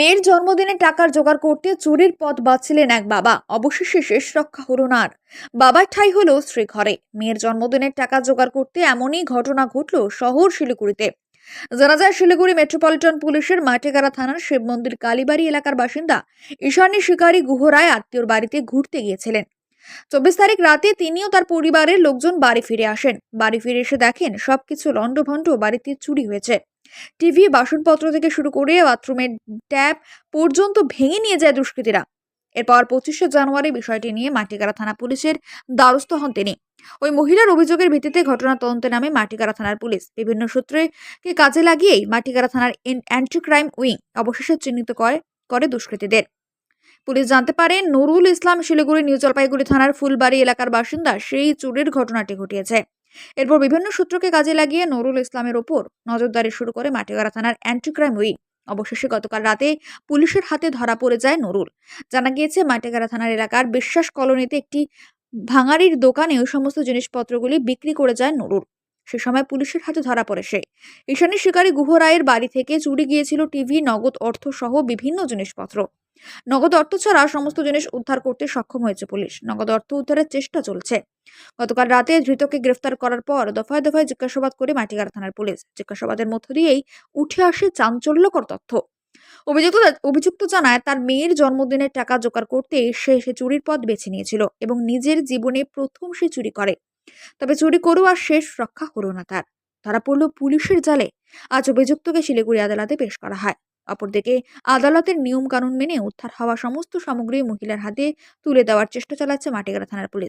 মেয়ের জন্মদিনে টাকার জোগাড় করতে চুরির পথ বাঁচছিলেন এক বাবা। অবশেষে শেষ রক্ষা হলো না বাবার ঠাই হলো স্ত্রী ঘরে। মেয়ের জন্মদিনের টাকা জোগাড় করতে এমনই ঘটনা ঘটল শহর শিলিগুড়িতে। জানা যায়, শিলিগুড়ি মেট্রোপলিটন পুলিশের মাঠেগাড়া থানার শিব মন্দির কালীবাড়ি এলাকার বাসিন্দা ঈশানী শিকারী গুহরায় আত্মীয়র বাড়িতে ঘুরতে গিয়েছিলেন। চব্বিশ তারিখ রাতে তিনিও তার পরিবারের লোকজন বাড়ি ফিরে আসেন। বাড়ি ফিরে এসে দেখেন, সবকিছু লণ্ডভণ্ড, বাড়িতে চুরি হয়েছে। টিভি বাসনপত্র থেকে শুরু করে বাথরুমের ট্যাপ পর্যন্ত ভেঙে নিয়ে যায় দুষ্কৃতীরা। এরপর পঁচিশে জানুয়ারি বিষয়টি নিয়ে মাটিগাড়া থানা পুলিশের দ্বারস্থ হন তিনি। ওই মহিলার অভিযোগের ভিত্তিতে ঘটনা তদন্তে নামে মাটিগাড়া থানার পুলিশ। বিভিন্ন সূত্রে কে কাজে লাগিয়েই মাটিগাড়া থানার অ্যান্টি ক্রাইম উইং অবশেষে চিহ্নিত করে করে দুষ্কৃতীদের। পুলিশ জানতে পারে, নুরুল ইসলাম শিলিগুড়ি নিউ জলপাইগুড়ি থানার ফুলবাড়ি এলাকার বাসিন্দা সেই চুরির ঘটনাটি ঘটিয়েছে। এরপর বিভিন্ন সূত্রকে কাজে লাগিয়ে নুরুল ইসলামের ওপর নজরদারি শুরু করে মাটিগাড়া থানার অ্যান্টি ক্রাইম উইং অবশেষে গতকাল রাতে পুলিশের হাতে ধরা পড়ে যায় নুরুল। জানা গিয়েছে, মাটিগাড়া থানার এলাকার বিশ্বাস কলোনিতে একটি ভাঙাড়ির দোকানে ওই সমস্ত জিনিসপত্রগুলি বিক্রি করে যায় নুরুল। সে সময় পুলিশের হাতে ধরা পড়ে সে। ঈশানী শিকারী গুহ রায়ের বাড়ি থেকে চুরি গিয়েছিল টিভি, নগদ অর্থ সহ বিভিন্ন জিনিসপত্র। নগদ অর্থ ছাড়া সমস্ত জিনিস উদ্ধার করতে সক্ষম হয়েছে পুলিশ। নগদ অর্থ উদ্ধারের চেষ্টা চলছে। গতকাল রাতে ধৃতকে গ্রেফতার করার পর দফায় দফায় জিজ্ঞাসাবাদ করে মাটিগাড়া থানার পুলিশ। জিজ্ঞাসাবাদের মধ্য দিয়েই উঠে আসে চাঞ্চল্যকর তথ্য। অভিযুক্ত অভিযুক্ত জানায়, তার মেয়ের জন্মদিনের টাকা জোগাড় করতে সে সে চুরির পথ বেছে নিয়েছিল এবং নিজের জীবনে প্রথম সে চুরি করে। তবে চুরি করেও আর শেষ রক্ষা হলো না তার। ধরা পড়ল পুলিশের জালে। আজ অভিযুক্তকে শিলিগুড়ি আদালতে পেশ করা হয়। অপরদিকে আদালতের নিয়ম কানুন মেনে উদ্ধার হওয়া সমস্ত সামগ্রী মহিলার হাতে তুলে দেওয়ার চেষ্টা চালাচ্ছে মাটিগাড়া থানার পুলিশ।